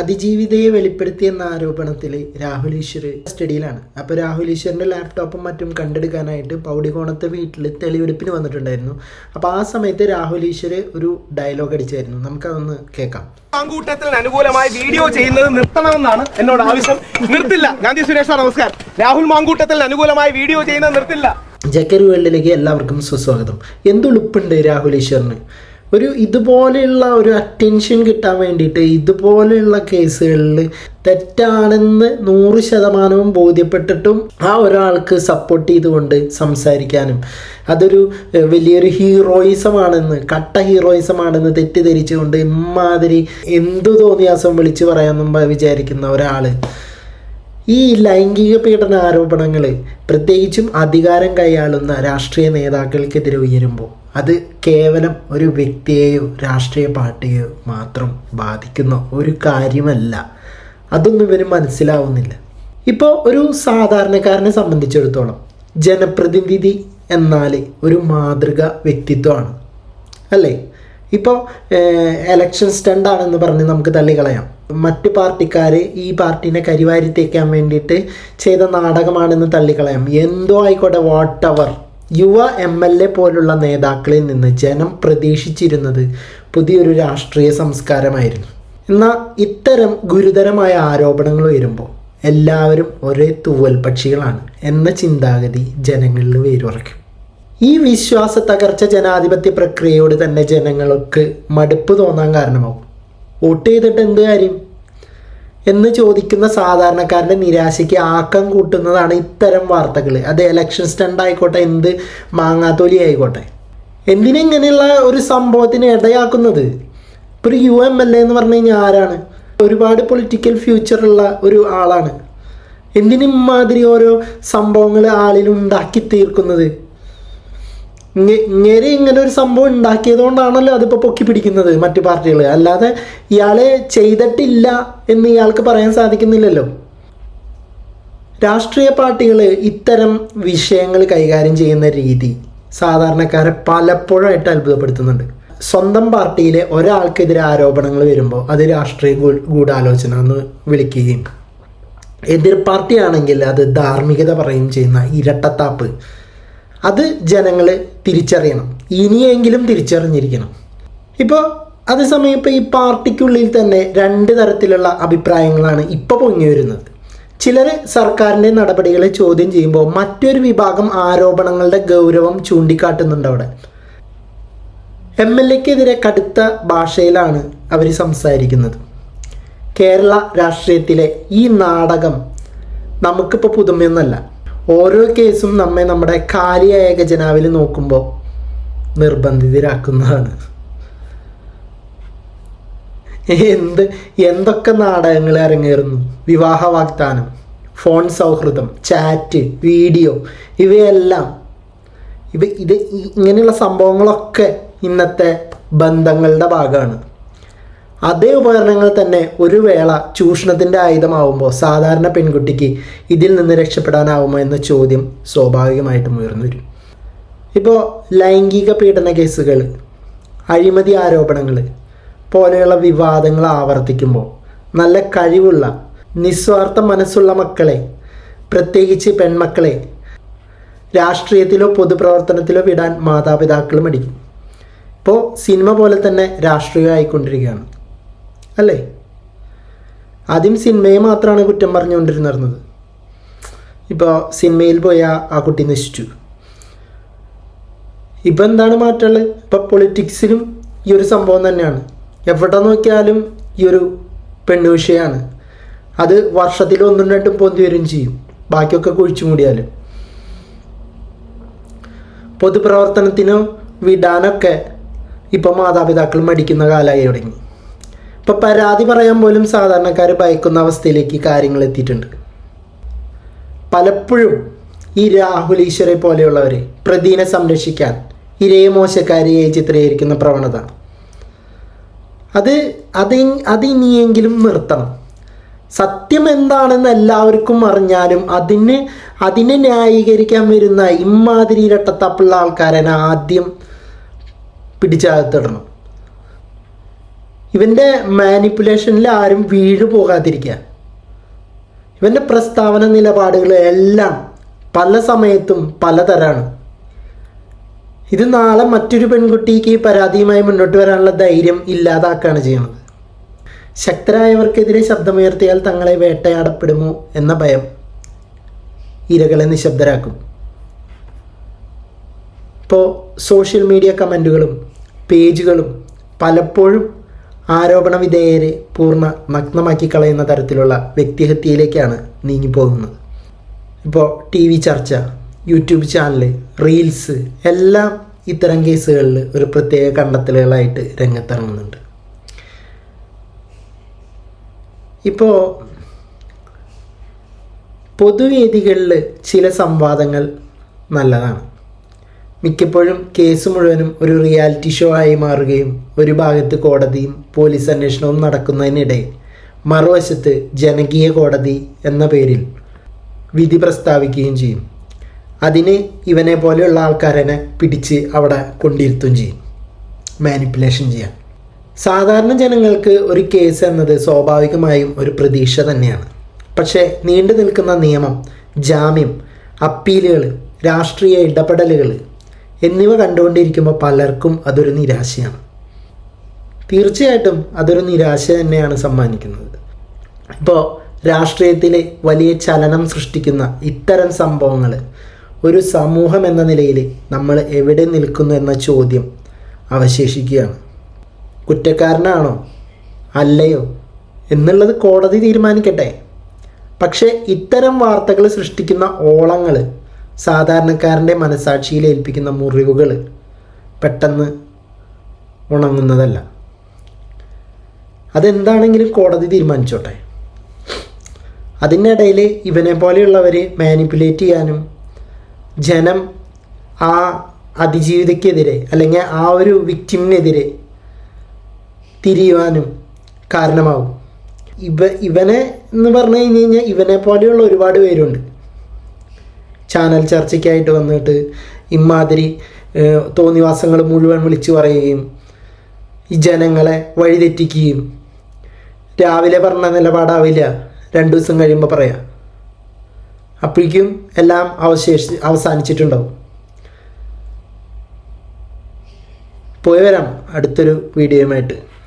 അതിജീവിതയെ വെളിപ്പെടുത്തിയെന്ന ആരോപണത്തിൽ രാഹുൽ ഈശ്വർ കസ്റ്റഡിയിലാണ്. അപ്പോൾ രാഹുൽ ഈശ്വറിന്റെ ലാപ്ടോപ്പും മറ്റും കണ്ടെടുക്കാനായിട്ട് പൗടികോണത്തെ വീട്ടിൽ തെളിവെടുപ്പിന് വന്നിട്ടുണ്ടായിരുന്നു. അപ്പോൾ ആ സമയത്ത് രാഹുൽ ഈശ്വർ ഒരു ഡയലോഗ് അടിച്ചായിരുന്നു. നമുക്കതൊന്ന് കേൾക്കാം. അനുകൂലമായി വീഡിയോ ചെയ്യുന്നത് നിർത്തണമെന്നാണ് എന്നോട് ആവശ്യം. നിർത്തില്ല. ഗാന്ധി സുരേഷ് നമസ്കാരം. രാഹുൽ മാങ്കൂട്ടത്തിന് അനുകൂലമായി വീഡിയോ ചെയ്യുന്നത് നിർത്തില്ല. ജക്കർ വേൾഡിലേക്ക് എല്ലാവർക്കും സുസ്വാഗതം. എന്തുളുപ്പുണ്ട് രാഹുൽ ഈശ്വറിന്? ഒരു ഇതുപോലെയുള്ള ഒരു അറ്റൻഷൻ കിട്ടാൻ വേണ്ടിയിട്ട് ഇതുപോലെയുള്ള കേസുകളിൽ തെറ്റാണെന്ന് നൂറ് ശതമാനവും ബോധ്യപ്പെട്ടിട്ടും ആ ഒരാൾക്ക് സപ്പോർട്ട് ചെയ്തുകൊണ്ട് സംസാരിക്കാനും. അതൊരു വലിയൊരു ഹീറോയിസമാണെന്ന് കട്ട ഹീറോയിസമാണെന്ന് തെറ്റിദ്ധരിച്ചുകൊണ്ട് ഇമ്മാതിരി എന്തു തോന്നിയാസം വിളിച്ചു പറയാമെന്നും വിചാരിക്കുന്ന ഒരാൾ ഈ ലൈംഗിക പീഡന ആരോപണങ്ങൾ പ്രത്യേകിച്ചും അധികാരം കൈയാളുന്ന രാഷ്ട്രീയ നേതാക്കൾക്കെതിരെ ഉയരുമ്പോൾ അത് കേവലം ഒരു വ്യക്തിയെയോ രാഷ്ട്രീയ പാർട്ടിയെയോ മാത്രം ബാധിക്കുന്ന ഒരു കാര്യമല്ല. അതൊന്നും ഇവന് മനസ്സിലാവുന്നില്ല. ഇപ്പോൾ ഒരു സാധാരണക്കാരനെ സംബന്ധിച്ചിടത്തോളം ജനപ്രതിനിധി എന്നാൽ ഒരു മാതൃക വ്യക്തിത്വമാണ്. അല്ലേ? ഇപ്പോൾ എലക്ഷൻ സ്റ്റണ്ടാണെന്ന് പറഞ്ഞ് നമുക്ക് തള്ളിക്കളയാം. മറ്റു പാർട്ടിക്കാർ ഈ പാർട്ടീനെ കരിവാരി തേക്കാൻ വേണ്ടിയിട്ട് ചെയ്ത നാടകമാണെന്ന് തള്ളിക്കളയാം. എന്തോ ആയിക്കോട്ടെ വാട്ട് എവർ യുവ എം എൽ എ പോലുള്ള നേതാക്കളിൽ നിന്ന് ജനം പ്രതീക്ഷിച്ചിരുന്നത് പുതിയൊരു രാഷ്ട്രീയ സംസ്കാരമായിരുന്നു. എന്നാൽ ഇത്തരം ഗുരുതരമായ ആരോപണങ്ങൾ വരുമ്പോൾ എല്ലാവരും ഒരേ തൂവൽ പക്ഷികളാണ് എന്ന ചിന്താഗതി ജനങ്ങളിൽ വേരുറയ്ക്കും. ഈ വിശ്വാസ തകർച്ച ജനാധിപത്യ പ്രക്രിയയോട് തന്നെ ജനങ്ങൾക്ക് മടുപ്പ് തോന്നാൻ കാരണമാവും വോട്ട് ചെയ്തിട്ട് എന്ത് കാര്യം? എന്ന് ചോദിക്കുന്ന സാധാരണക്കാരുടെ നിരാശയ്ക്ക് ആക്കം കൂട്ടുന്നതാണ് ഇത്തരം വാർത്തകൾ. അത് എലക്ഷൻ സ്റ്റണ്ട് ആയിക്കോട്ടെ എന്ത് മാങ്ങാത്തോലി ആയിക്കോട്ടെ. എന്തിനെങ്ങനെയുള്ള ഒരു സംഭവത്തിന് ഇടയാക്കുന്നത്? ഇപ്പോൾ ഒരു യു എം എൽ എ എന്ന് പറഞ്ഞു കഴിഞ്ഞാൽ ആരാണ്? ഒരുപാട് പൊളിറ്റിക്കൽ ഫ്യൂച്ചറുള്ള ഒരു ആളാണ്. എന്തിനും മാതിരി ഓരോ സംഭവങ്ങൾ ആളിൽ ഉണ്ടാക്കി തീർക്കുന്നത്? ഇങ്ങ- ഇങ്ങനെ ഒരു സംഭവം ഉണ്ടാക്കിയതുകൊണ്ടാണല്ലോ അതിപ്പോൾ പൊക്കി പിടിക്കുന്നത് മറ്റു പാർട്ടികൾ അല്ലാതെ ഇയാളെ ചെയ്തിട്ടില്ല എന്ന് ഇയാൾക്ക് പറയാൻ സാധിക്കുന്നില്ലല്ലോ. രാഷ്ട്രീയ പാർട്ടികൾ ഇത്തരം വിഷയങ്ങൾ കൈകാര്യം ചെയ്യുന്ന രീതി സാധാരണക്കാരെ പലപ്പോഴായിട്ട് അത്ഭുതപ്പെടുത്തുന്നുണ്ട്. സ്വന്തം പാർട്ടിയിലെ ഒരാൾക്കെതിരെ ആരോപണങ്ങൾ വരുമ്പോൾ അത് രാഷ്ട്രീയ ഗൂഢാലോചന എന്ന് വിളിക്കുകയും. എതിർ പാർട്ടിയാണെങ്കിൽ അത് ധാർമ്മികത പറയുകയും ചെയ്യുന്ന ഇരട്ടത്താപ്പ് അത് ജനങ്ങൾ തിരിച്ചറിയണം. ഇനിയെങ്കിലും തിരിച്ചറിഞ്ഞിരിക്കണം. ഇപ്പോൾ അതേസമയം ഇപ്പോൾ ഈ പാർട്ടിക്കുള്ളിൽ തന്നെ രണ്ട് തരത്തിലുള്ള അഭിപ്രായങ്ങളാണ് ഇപ്പോൾ പൊങ്ങി വരുന്നത്. ചിലർ സർക്കാരിന്റെ നടപടികളെ ചോദ്യം ചെയ്യുമ്പോൾ മറ്റൊരു വിഭാഗം ആരോപണങ്ങളുടെ ഗൗരവം ചൂണ്ടിക്കാട്ടുന്നുണ്ട് അവിടെ. എം എൽ എക്കെതിരെ കടുത്ത ഭാഷയിലാണ് അവർ സംസാരിക്കുന്നത്. കേരള രാഷ്ട്രീയത്തിലെ ഈ നാടകം നമുക്കിപ്പോൾ പുതുമയൊന്നല്ല. ഓരോ കേസും നമ്മെ നമ്മുടെ കാലിയായ ഖജനാവിൽ നോക്കുമ്പോൾ നിർബന്ധിതരാക്കുന്നതാണ്. എന്ത് എന്തൊക്കെ നാടകങ്ങൾ അരങ്ങേറുന്നു? വിവാഹ വാഗ്ദാനം ഫോൺ സൗഹൃദം ചാറ്റ് വീഡിയോ ഇവയെല്ലാം. ഇവ ഇത് ഇങ്ങനെയുള്ള സംഭവങ്ങളൊക്കെ ഇന്നത്തെ ബന്ധങ്ങളുടെ ഭാഗമാണ്. അതേ ഉപകരണങ്ങൾ തന്നെ ഒരു വേള ചൂഷണത്തിന്റെ ആയുധമാവുമ്പോൾ സാധാരണ പെൺകുട്ടിക്ക് ഇതിൽ നിന്ന് രക്ഷപ്പെടാനാവുമോ എന്ന ചോദ്യം സ്വാഭാവികമായിട്ടും ഉയർന്നു വരും. ഇപ്പോൾ ലൈംഗിക പീഡന കേസുകൾ അഴിമതി ആരോപണങ്ങൾ പോലെയുള്ള വിവാദങ്ങൾ ആവർത്തിക്കുമ്പോൾ നല്ല കഴിവുള്ള നിസ്വാർത്ഥ മനസ്സുള്ള മക്കളെ പ്രത്യേകിച്ച് പെൺമക്കളെ രാഷ്ട്രീയത്തിലോ പൊതുപ്രവർത്തനത്തിലോ വിടാൻ മാതാപിതാക്കൾ മടിക്കും. ഇപ്പോൾ സിനിമ പോലെ തന്നെ രാഷ്ട്രീയമായിക്കൊണ്ടിരിക്കുകയാണ്. അല്ലേ? ആദ്യം സിനിമയെ മാത്രമാണ് കുറ്റം പറഞ്ഞുകൊണ്ടിരുന്നത്. ഇപ്പോൾ സിനിമയിൽ പോയ ആ കുട്ടി നശിച്ചു. ഇപ്പം എന്താണ് മാറ്റമുള്ളത് ഇപ്പം പൊളിറ്റിക്സിലും ഈ ഒരു സംഭവം തന്നെയാണ്. എവിടെ നോക്കിയാലും ഈ ഒരു പെണ്ണു വിഷയമാണ് അത് വർഷത്തിൽ ഒന്നും രണ്ടും പൊന്തി വരും ചെയ്യും. ബാക്കിയൊക്കെ കുഴിച്ചു മൂടിയാലും. പൊതുപ്രവർത്തനത്തിനോ വിടാനൊക്കെ ഇപ്പോൾ മാതാപിതാക്കൾ മടിക്കുന്ന കാലമായി തുടങ്ങി. ഇപ്പോൾ പരാതി പറയാൻ പോലും സാധാരണക്കാർ ഭയക്കുന്ന അവസ്ഥയിലേക്ക് കാര്യങ്ങൾ എത്തിയിട്ടുണ്ട്. പലപ്പോഴും ഈ രാഹുൽ ഈശ്വരെ പോലെയുള്ളവരെ പ്രതിനെ സംരക്ഷിക്കാൻ ഇരയെ മോശക്കാരിയെ ചിത്രീകരിക്കുന്ന പ്രവണത. അത് അത് അത് ഇനിയെങ്കിലും നിർത്തണം. സത്യം എന്താണെന്ന് എല്ലാവർക്കും അറിഞ്ഞാലും അതിന് അതിനെ ന്യായീകരിക്കാൻ വരുന്ന ഇമ്മാതിരി ഇരട്ടത്തപ്പുള്ള ആൾക്കാരെ ആദ്യം പിടിച്ചകത്തിടണം. ഇവന്റെ മാനിപ്പുലേഷനിൽ ആരും വീഴു പോകാതിരിക്കുക ഇവന്റെ പ്രസ്താവന നിലപാടുകൾ എല്ലാം പല സമയത്തും പലതരാണ്. ഇത് നാളെ മറ്റൊരു പെൺകുട്ടിക്ക് പരാതിയുമായി മുന്നോട്ട് വരാനുള്ള ധൈര്യം ഇല്ലാതാക്കുകയാണ് ചെയ്യുന്നത്. ശക്തരായവർക്കെതിരെ ശബ്ദമുയർത്തിയാൽ തങ്ങളെ വേട്ടയാടപ്പെടുമോ എന്ന ഭയം ഇരകളെ നിശബ്ദരാക്കും. ഇപ്പോൾ സോഷ്യൽ മീഡിയ കമന്റുകളും പേജുകളും പലപ്പോഴും ആരോപണ വിധേയരെ പൂർണ നഗ്നമാക്കി കളയുന്ന തരത്തിലുള്ള വ്യക്തിഹത്യയിലേക്കാണ് നീങ്ങിപ്പോകുന്നത്. ഇപ്പോൾ ടി വി ചർച്ച യൂട്യൂബ് ചാനൽ റീൽസ് എല്ലാം ഇത്തരം കേസുകളിൽ ഒരു പ്രത്യേക കണ്ടെത്തലുകളായിട്ട് രംഗത്തിറങ്ങുന്നുണ്ട്. ഇപ്പോൾ പൊതുവേദികളിൽ ചില സംവാദങ്ങൾ നല്ലതാണ്. മിക്കപ്പോഴും കേസ് മുഴുവനും ഒരു റിയാലിറ്റി ഷോ ആയി മാറുകയും ഒരു ഭാഗത്ത് കോടതിയും പോലീസ് അന്വേഷണവും നടക്കുന്നതിനിടെ മറുവശത്ത് ജനകീയ കോടതി എന്ന പേരിൽ വിധി പ്രസ്താവിക്കുകയും ചെയ്യും. അതിന് ഇവനെ പോലെയുള്ള ആൾക്കാരനെ പിടിച്ച് അവിടെ കൊണ്ടിരുത്തുകയും ചെയ്യും. മാനിപ്പുലേഷൻ ചെയ്യാൻ. സാധാരണ ജനങ്ങൾക്ക് ഒരു കേസ് എന്നത് സ്വാഭാവികമായും ഒരു പ്രതീക്ഷ തന്നെയാണ്. പക്ഷേ നീണ്ടു നിൽക്കുന്ന നിയമം ജാമ്യം അപ്പീലുകൾ രാഷ്ട്രീയ ഇടപെടലുകൾ എന്നിവ കണ്ടുകൊണ്ടിരിക്കുമ്പോൾ പലർക്കും അതൊരു നിരാശയാണ്. തീർച്ചയായിട്ടും അതൊരു നിരാശ തന്നെയാണ് സമ്മാനിക്കുന്നത്. ഇപ്പോൾ രാഷ്ട്രീയത്തിൽ വലിയ ചലനം സൃഷ്ടിക്കുന്ന ഇത്തരം സംഭവങ്ങൾ ഒരു സമൂഹം എന്ന നിലയിൽ നമ്മൾ എവിടെ നിൽക്കുന്നു എന്ന ചോദ്യം അവശേഷിക്കുകയാണ്. കുറ്റക്കാരനാണോ? അല്ലയോ? എന്നുള്ളത് കോടതി തീരുമാനിക്കട്ടെ. പക്ഷേ ഇത്തരം വാർത്തകൾ സൃഷ്ടിക്കുന്ന ഓളങ്ങൾ സാധാരണക്കാരന്റെ മനസാക്ഷിയിൽ ഏൽപ്പിക്കുന്ന മുറിവുകൾ പെട്ടെന്ന് ഉണങ്ങുന്നതല്ല. അതെന്താണെങ്കിലും കോടതി തീരുമാനിച്ചോട്ടെ. അതിനിടയിൽ ഇവനെ പോലെയുള്ളവരെ മാനിപ്പുലേറ്റ് ചെയ്യാനും ജനം ആ അതിജീവിതയ്ക്കെതിരെ അല്ലെങ്കിൽ ആ ഒരു വിക്റ്റിമിനെതിരെ തിരിയുവാനും കാരണമാവും. ഇവ ഇവനെ എന്ന് പറഞ്ഞു കഴിഞ്ഞ് കഴിഞ്ഞാൽ ഇവനെ പോലെയുള്ള ഒരുപാട് പേരുണ്ട്. ചാനൽ ചർച്ചയ്ക്കായിട്ട് വന്നിട്ട് ഇമാതിരി തോന്നിവാസങ്ങൾ മുഴുവൻ വിളിച്ചു പറയുകയും ഈ ജനങ്ങളെ വഴിതെറ്റിക്കുകയും. രാവിലെ പറഞ്ഞ നിലപാടാവില്ല. രണ്ടു ദിവസം കഴിയുമ്പോൾ പറയാം. അപ്പോഴേക്കും എല്ലാം അവശേഷി അവസാനിച്ചിട്ടുണ്ടാവും. പോയി വരാം. അടുത്തൊരു വീഡിയോയുമായിട്ട്.